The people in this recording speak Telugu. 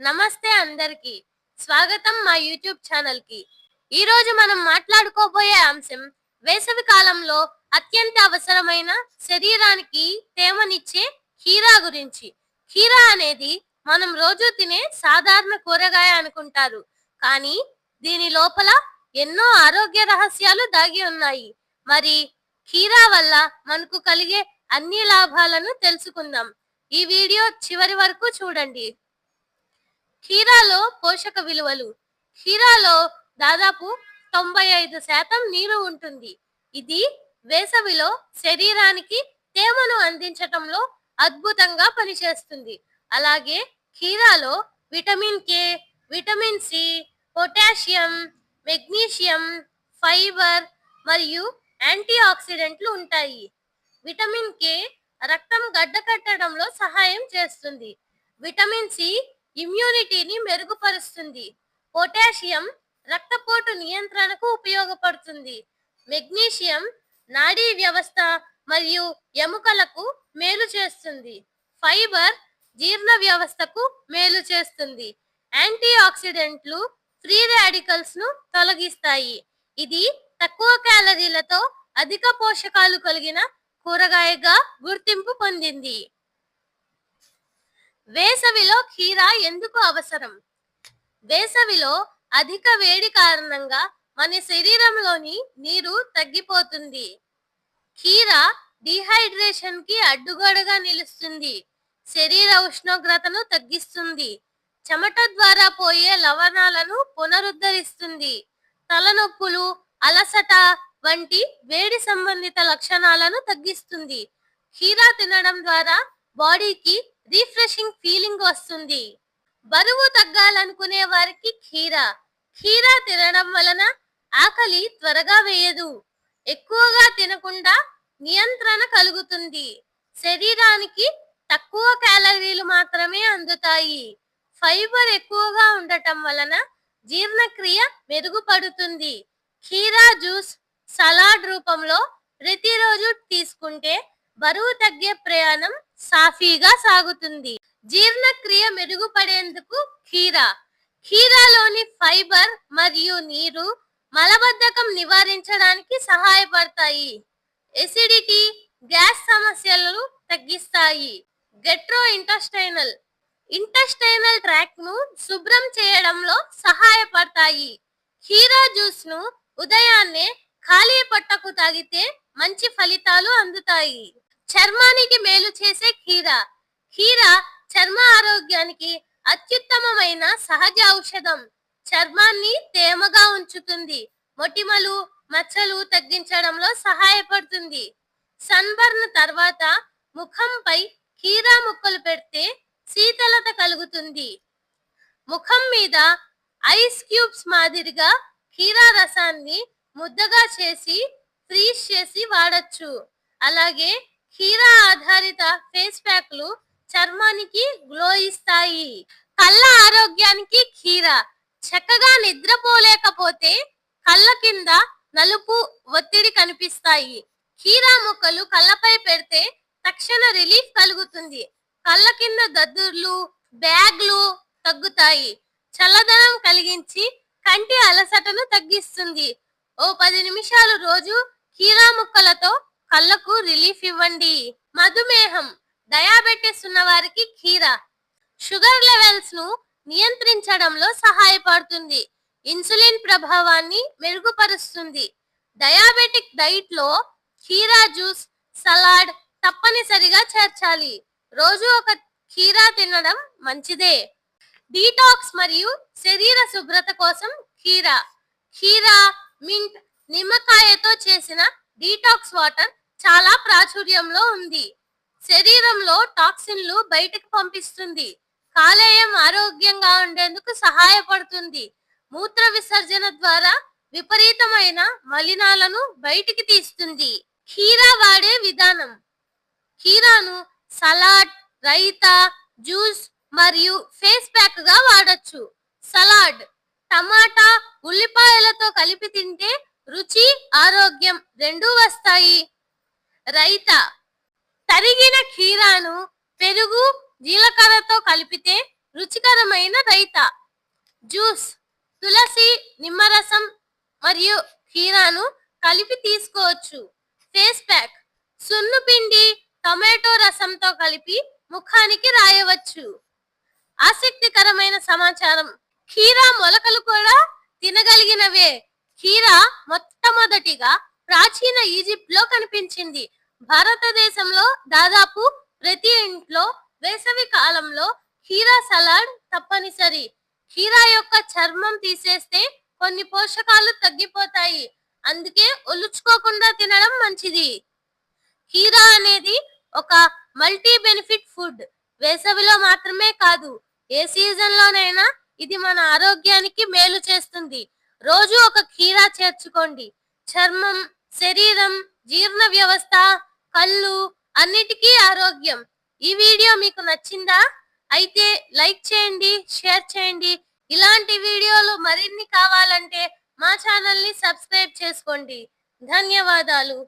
నమస్తే అందరికి. స్వాగతం మా యూట్యూబ్ ఛానల్కి ఈ రోజు మనం మాట్లాడుకోబోయే అంశం వేసవి కాలంలో అత్యంత అవసరమైన శరీరానికి తేమనిచ్చే హీరా గురించి. హీరా అనేది మనం రోజు తినే సాధారణ కూరగాయ అనుకుంటారు. కానీ దీని లోపల ఎన్నో ఆరోగ్య రహస్యాలు దాగి ఉన్నాయి. మరి హీరా వల్ల మనకు కలిగే అన్ని లాభాలను తెలుసుకుందాం. ఈ వీడియో చివరి వరకు చూడండి. కీరాలో పోషక విలువలు. కీరాలో దాదాపు తొంభై ఐదు శాతం నీరు ఉంటుంది. ఇది వేసవిలో శరీరానికి తేమను అందించటంలో అద్భుతంగా పనిచేస్తుంది. అలాగే కీరాలో vitamin K vitamin C potassium magnesium fibre మరియు యాంటీ ఆక్సిడెంట్లు ఉంటాయి. విటమిన్ కే రక్తం గడ్డకట్టడంలో సహాయం చేస్తుంది. విటమిన్ సి ఇమ్యూనిటీని మెరుగుపరుస్తుంది. పొటాషియం రక్తపోటు నియంత్రణకు ఉపయోగపడుతుంది. మెగ్నీషియం నాడీ వ్యవస్థ మరియు ఎముకలకు మేలు చేస్తుంది. ఫైబర్ జీర్ణ వ్యవస్థకు మేలు చేస్తుంది. యాంటీ ఆక్సిడెంట్లు ఫ్రీ రాడికల్స్ను తొలగిస్తాయి. ఇది తక్కువ క్యాలరీలతో అధిక పోషకాలు కలిగిన కూరగాయగా గుర్తింపు పొందింది. వేసవిలో కీరా ఎందుకు అవసరం? వేసవిలో అధిక వేడి కారణంగా మన శరీరంలోని నీరు తగ్గిపోతుంది. కీర డిహైడ్రేషన్కి అడ్డుగోడగా నిలుస్తుంది. శరీర ఉష్ణోగ్రతను తగ్గిస్తుంది. చెమట ద్వారా పోయే లవణాలను పునరుద్ధరిస్తుంది. తలనొప్పులు అలసట వంటి వేడి సంబంధిత లక్షణాలను తగ్గిస్తుంది. కీరా తినడం ద్వారా బాడీకి రిఫ్రెషింగ్ ఫీలింగ్ వస్తుంది. బరువు తగ్గాలనుకునే వారికి కీర. కీర తినడం వలన ఆకలి త్వరగా వేయదు. ఎక్కువగా తినకుండా నియంత్రణ కలుగుతుంది. శరీరానికి తక్కువ క్యాలరీలు మాత్రమే అందుతాయి. ఫైబర్ ఎక్కువగా ఉండటం వలన జీర్ణక్రియ మెరుగుపడుతుంది. కీర జ్యూస్ సలాడ్ రూపంలో ప్రతిరోజు తీసుకుంటే బరువు తగ్గే ప్రయాణం సాఫీగా సాగుతుంది. జీర్ణక్రియ మెరుగుపడేందుకు కీరా. కీరాలోని ఫైబర్ మరియు నీరు మలబద్ధకం నివారించడానికి సహాయపడతాయి. ఎసిడిటీ గ్యాస్ సమస్యలను తగ్గిస్తాయి. గెట్రో ఇంటస్టైనల్ ఇంటస్టైనల్ ట్రాక్ను శుభ్రం చేయడంలో సహాయపడతాయి. కీరా జ్యూస్ను ఉదయాన్నే ఖాళీ పట్టకు తాగితే మంచి ఫలితాలు అందుతాయి. చర్మానికి మేలు చేసే కీర. కీర చర్మ ఆరోగ్యానికి అత్యుత్తమమైన సహజ ఔషధం. చర్మాన్ని తేమగా ఉంచుతుంది. మొటిమలు మచ్చలు తగ్గించడంలో సహాయపడుతుంది. సన్బర్న్ తర్వాత ముఖంపై కీరా ముక్కలు పెడితే శీతలత కలుగుతుంది. ముఖం మీద ఐస్ క్యూబ్స్ మాదిరిగా కీరా రసాన్ని ముద్దగా చేసి ఫ్రీజ్ చేసి వాడచ్చు. అలాగే హీరా ఆధారిత ఫేస్ ప్యాక్లు చర్మానికి గ్లో ఇస్తాయి కళ్ళ ఆరోగ్యానికి కీరా చక్కగా నిద్రపోలేకపోతే కళ్ళ కింద నలుపు ఒత్తిడి కనిపిస్తాయి. కీరా ముక్కలు కళ్ళపై పెడితే తక్షణ రిలీఫ్ కలుగుతుంది. కళ్ళ కింద దద్దుర్లు బ్యాగ్లు తగ్గుతాయి. చల్లదనం కలిగించి కంటి అలసటను తగ్గిస్తుంది. ఓ పది నిమిషాలు రోజు కీరా ముక్కలతో కళ్ళకు రిలీఫ్ ఇవ్వండి. మధుమేహం డయాబెటిస్ ఉన్న వారికి కీర. షుగర్ లెవెల్స్ను నియంత్రించడంలో సహాయపడుతుంది. ఇన్సులిన్ ప్రభావాన్ని మెరుగుపరుస్తుంది. డయాబెటిక్ డైట్లో కీరా జ్యూస్ సలాడ్ తప్పనిసరిగా చేర్చాలి. రోజు ఒక కీరా తినడం మంచిదే. డీటాక్స్ మరియు శరీర శుభ్రత కోసం కీరా. కీరా మింట్ నిమ్మకాయతో చేసిన డీటాక్స్ వాటర్ చాలా ప్రాచుర్యంలో ఉంది. శరీరంలో టాక్సిన్లు బయటకు పంపిస్తుంది. కాలేయం ఆరోగ్యంగా ఉండేందుకు సహాయపడుతుంది. మూత్ర విసర్జన ద్వారా విపరీతమైన మలినాలను బయటికి తీస్తుంది. కీరా వాడే విధానం. కీరాను సలాడ్ రైతా జ్యూస్ మరియు ఫేస్ ప్యాక్గా వాడచ్చు. సలాడ్ టమాటా ఉల్లిపాయలతో కలిపి తింటే రుచి ఆరోగ్యం రెండూ వస్తాయి. రైత తరిగిన కీరాను పెరుగు జీలకర్రతో కలిపితే రుచికరమైన రైత. జ్యూస్ తులసి నిమ్మరసం మరియు కీరాను కలిపి తీసుకోవచ్చు. ఫేస్ ప్యాక్ సున్ను పిండి టొమాటో రసంతో కలిపి ముఖానికి రాయవచ్చు. ఆసక్తికరమైన సమాచారం కీరా మొలకలు కూడా తినగలిగినవే. హీరా మొట్టమొదటిగా ప్రాచీన ఈజిప్ట్లో కనిపించింది. భారతదేశంలో దాదాపు ప్రతి ఇంట్లో వేసవి కాలంలో హీరా సలాడ్ తప్పనిసరి. హీరా యొక్క చర్మం తీసేస్తే కొన్ని పోషకాలు తగ్గిపోతాయి. అందుకే ఒలుచుకోకుండా తినడం మంచిది. హీరా అనేది ఒక మల్టీ బెనిఫిట్ ఫుడ్. వేసవిలో మాత్రమే కాదు ఏ సీజన్ లోనైనా ఇది మన ఆరోగ్యానికి మేలు చేస్తుంది. రోజు ఒక కీరా చేర్చుకోండి. చర్మం శరీరం జీర్ణ వ్యవస్థ కళ్ళు అన్నిటికీ ఆరోగ్యం. ఈ వీడియో మీకు నచ్చిందా? అయితే లైక్ చేయండి షేర్ చేయండి. ఇలాంటి వీడియోలు మరిన్ని కావాలంటే మా ఛానల్ని సబ్స్క్రైబ్ చేసుకోండి. ధన్యవాదాలు.